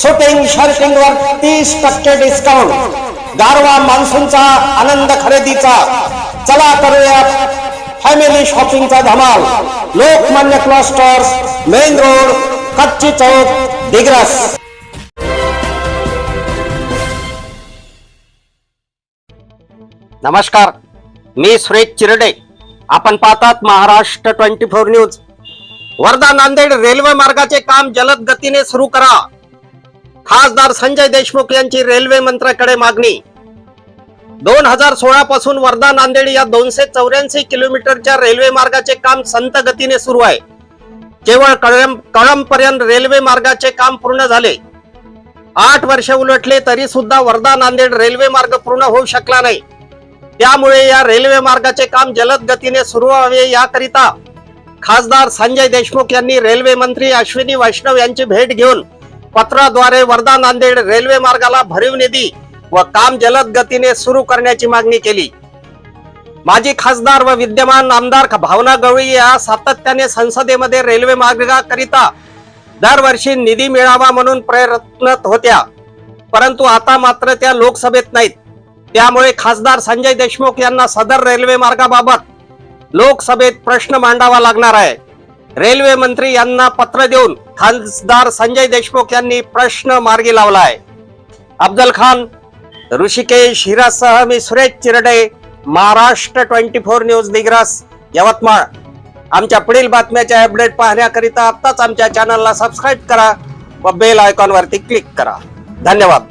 Shooting shirting वर तीस टक्के डिस्काउंट गारवा मान्सूनचा आनंद खरेदीचा. चला करूया फॅमिली शॉपिंगचा धमाल. लोकमान्य क्लॉस्टर्स मेन रोड कच्ची चौक दिग्रस. नमस्कार मी सुरेश चिरडे. आपण पाहतात Maharashtra twenty four news Wardha Nanded railway मार्गाचे काम जलद गतीने सुरू करा. खासदार संजय देशमुख यांची रेल्वे मंत्र्याकडे मागणी. दोन हजार सोळा पासून वर्धा नांदेड या दोनशे चौऱ्याऐंशी किलोमीटरच्या रेल्वे मार्गाचे काम संत गतीने सुरू आहे. केवळ कळम कळंबपर्यंत रेल्वे मार्गाचे काम पूर्ण झाले. आठ वर्ष उलटले तरी सुद्धा वर्धा नांदेड रेल्वे मार्ग पूर्ण होऊ शकला नाही. त्यामुळे या रेल्वे मार्गाचे काम जलद गतीने सुरू व्हावे याकरिता खासदार संजय देशमुख यांनी रेल्वे मंत्री अश्विनी वैष्णव यांची भेट घेऊन पत्राद्वारे वर्धा नांदेड रेल्वे मार्गाला भरीव निधी व काम जलद गतीने सुरू करण्याची मागणी केली. माजी खासदार व विद्यमान आमदार भावना गवळी या सातत्याने संसदेमध्ये रेल्वे मार्गाकरिता दरवर्षी निधी मिळावा म्हणून प्रयत्नत होत्या. परंतु आता मात्र त्या लोकसभेत नाहीत. त्यामुळे खासदार संजय देशमुख यांना सदर रेल्वे मार्गाबाबत लोकसभेत प्रश्न मांडावा लागणार आहे. रेल्वे मंत्री यांना पत्र देऊन खासदार संजय देशमुख यांनी प्रश्न मार्गी लावला आहे अफजल खान ऋषिकेश हिरासह मी Suresh Chirde Maharashtra twenty four news Digras Yavatmal. आमच्या पुढील बातम्याच्या अपडेट पाहण्याकरिता आत्ताच आमच्या चॅनलला सबस्क्राईब करा व बेल आयकॉनवरती क्लिक करा. धन्यवाद.